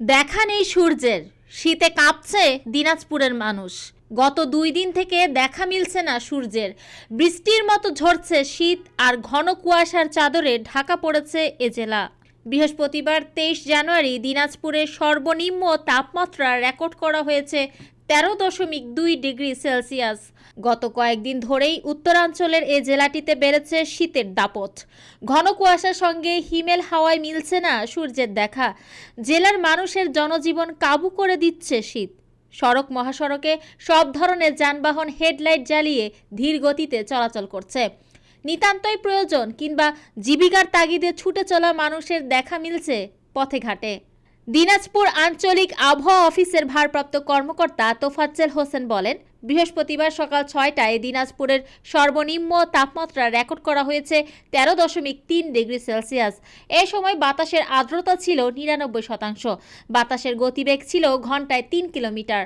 দেখা নেই সূর্যের, শীতে কাঁপছে দিনাজপুরের মানুষ। গত দুই দিন থেকে দেখা মিলছে না সূর্যের। বৃষ্টির মতো ঝরছে শীত আর ঘন কুয়াশার চাদরে ঢাকা পড়েছে এ জেলা। বৃহস্পতিবার তেইশ জানুয়ারি দিনাজপুরে সর্বনিম্ন তাপমাত্রা রেকর্ড করা হয়েছে তেরো দশমিক দুই ডিগ্রি সেলসিয়াস। গত কয়েকদিন ধরেই উত্তরাঞ্চলের এ জেলাটিতে বেড়েছে শীতের দাপট। ঘন কুয়াশার সঙ্গে হিমেল হাওয়ায় মিলছে না সূর্যের দেখা। জেলার মানুষের জনজীবন কাবু করে দিচ্ছে শীত। সড়ক মহাসড়কে সব ধরনের যানবাহন হেডলাইট জ্বালিয়ে ধীর গতিতে চলাচল করছে। নিতান্তই প্রয়োজন কিংবা জীবিকার তাগিদে ছুটে চলা মানুষের দেখা মিলছে পথে ঘাটে। দিনাজপুর আঞ্চলিক আবহাওয়া অফিসের ভারপ্রাপ্ত কর্মকর্তা তোফাজ্জেল হোসেন বলেন, বৃহস্পতিবার সকাল ছয়টায় দিনাজপুরের সর্বনিম্ন তাপমাত্রা রেকর্ড করা হয়েছে তেরো দশমিক তিন ডিগ্রি সেলসিয়াস। এ সময় বাতাসের আর্দ্রতা ছিল নিরানব্বই শতাংশ। বাতাসের গতিবেগ ছিল ঘন্টায় তিন কিলোমিটার।